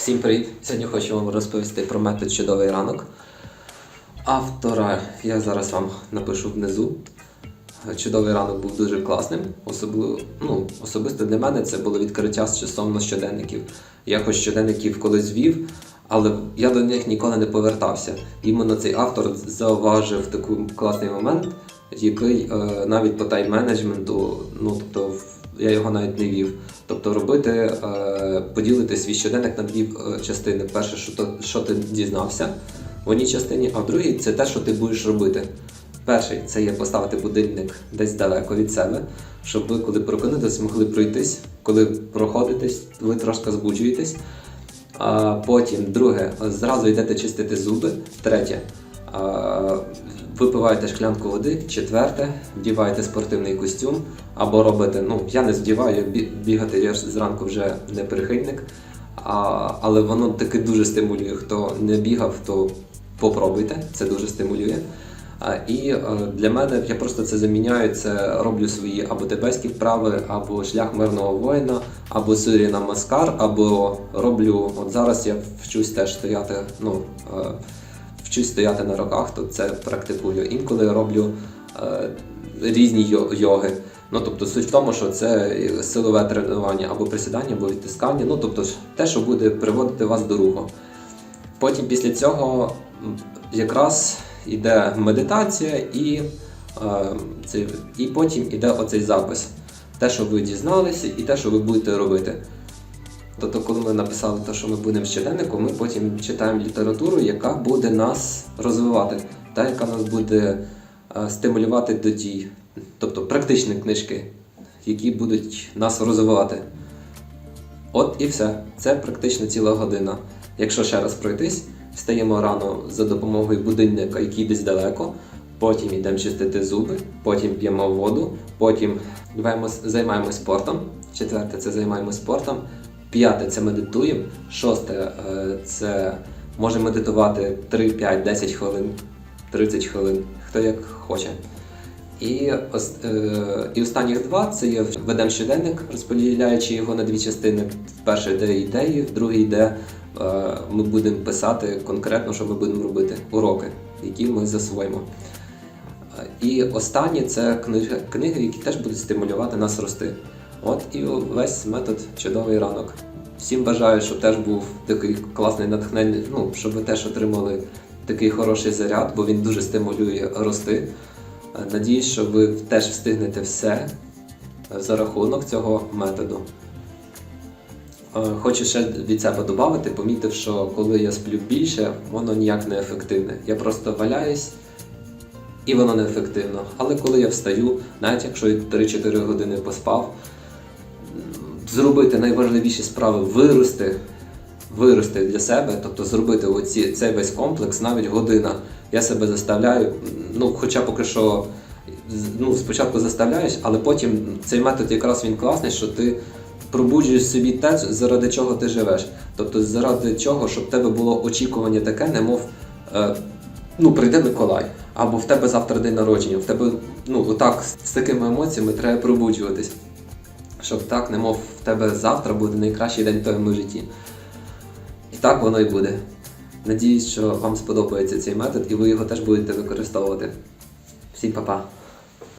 Всім привіт! Сьогодні хочу вам розповісти про метод чудовий ранок. Автора я зараз вам напишу внизу. Чудовий ранок був дуже класним. Особливо, ну, особисто для мене це було відкриття стосовно щоденників. Я хоч щоденників колись вів, але я до них ніколи не повертався. Іменно цей автор зауважив такий класний момент, який е, навіть по тайм-менеджменту, ну тобто я його навіть не вів. Тобто робити, е, поділити свій щоденник на дві е, частини. Перше, що, то, що ти дізнався в одній частині, а в другій це те, що ти будеш робити. Перший це є поставити будильник десь далеко від себе, щоб ви, коли прокинетесь, могли пройтись. Коли проходитесь, ви трошки збуджуєтесь. А потім, друге, зразу йдете чистити зуби. Третє, а, випиваєте шклянку води. Четверте, вдіваєте спортивний костюм або робите. Ну, я не здіваю, бігати я зранку вже не прихильник. А, але воно таки дуже стимулює. Хто не бігав, то попробуйте, це дуже стимулює. А, І е, для мене я просто це заміняю. Це роблю свої або тибетські вправи, або шлях мирного воїна, або Сурі Намаскар, або роблю. От зараз я вчусь теж стояти. Ну е, вчусь стояти на руках, то це практикую. Інколи роблю е, різні йо- йоги. Ну тобто суть в тому, що це силове тренування або присідання, або відтискання. Ну тобто те, що буде приводити вас до руху. Потім після цього якраз йде медитація і, е, і потім йде оцей запис. Те, що ви дізналися, і те, що ви будете робити. Тобто, коли ми написали те, що ми будемо в щоденнику, ми потім читаємо літературу, яка буде нас розвивати, та яка нас буде е, стимулювати до дій. Тобто практичні книжки, які будуть нас розвивати. От і все. Це практично ціла година. Якщо ще раз пройтись, встаємо рано за допомогою будильника, який десь далеко, потім йдемо чистити зуби, потім п'ємо воду, потім займаємось спортом. Четверте це займаємось спортом. П'яте це медитуємо. Шосте е, це може медитувати 3, 5, 10 хвилин, 30 хвилин, хто як хоче. І, е, і останніх два це є ведемо щоденник, розподіляючи його на дві частини. В йде ідеї, другий йде е, ми будемо писати конкретно, що ми будемо робити, уроки, які ми засвоїмо. І останнє це книги, книги, які теж будуть стимулювати нас рости. От і весь метод чудовий ранок. Всім бажаю, щоб теж був такий класний натхненний, ну, щоб ви теж отримали такий хороший заряд, бо він дуже стимулює рости. Надіюсь, що ви теж встигнете все е, за рахунок цього методу. Е, Хочу ще від себе додати, помітив, що коли я сплю більше, воно ніяк не ефективне. Я просто валяюсь і воно не ефективно. Але коли я встаю, навіть якщо я 3-4 години поспав, зробити найважливіші справи, вирости, вирости для себе, тобто зробити оці, цей весь комплекс, навіть година. Я себе заставляю, ну, хоча поки що ну, спочатку заставляєш, але потім цей метод якраз він класний, що ти пробуджуєш собі те, заради чого ти живеш. Тобто заради чого, щоб в тебе було очікування таке, немов е, ну, прийде Миколай, або в тебе завтра день народження, в тебе ну, отак з, такими емоціями треба пробуджуватись. Щоб так, немов в тебе завтра буде найкращий день в твоєму житті. І так воно і буде. Надіюсь, що вам сподобається цей метод і ви його теж будете використовувати. Всім па-па!